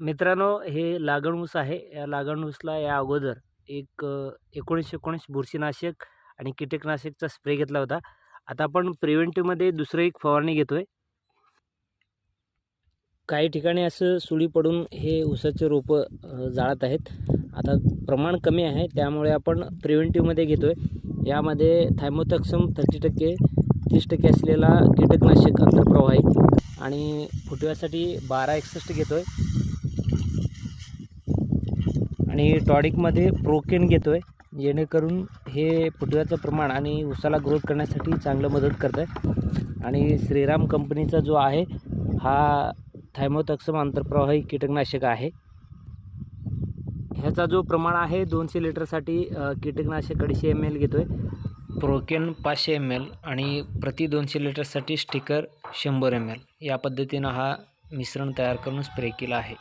मित्रांनो हे लागण ऊस आहे. या लागण ऊसला या अगोदर एक एकोणीसशे एकोणीस बुरशीनाशक आणि कीटकनाशकचा स्प्रे घेतला होता. आता आपण प्रिव्हेंटिव्हमध्ये दुसरं एक फवारणी घेतोय. काही ठिकाणी असं सुळी पडून हे ऊसाचे रोपं जाळत आहेत. आता प्रमाण कमी आहे त्यामुळे आपण प्रिव्हेंटिव्हमध्ये आहे यामध्ये थायमोथॅक्सम थर्टी टक्के तीस टक्के असलेला कीटकनाशक अंतर्प्रवाह आहे आणि फुटव्यासाठी बारा एकसष्ट घेतो आहे आणि टॉडिकमध्ये प्रोकेन घेतो आहे जेणेकरून हे फुटव्याचं प्रमाण आणि उसाला ग्रोथ करण्यासाठी चांगलं मदत करतं आहे आणि श्रीराम कंपनीचा जो आहे हा थायमोथॅक्सम आंतरप्रवाही कीटकनाशक आहे. ह्याचा जो प्रमाण आहे दोनशे लिटरसाठी कीटकनाशक अडीचशे एम एल घेतो आहे प्रोकेन पाचशे एम एल आणि प्रति दोनशे लिटरसाठी स्टिकर शंभर एम एल या पद्धतीनं हा मिश्रण तयार करून स्प्रे केला आहे.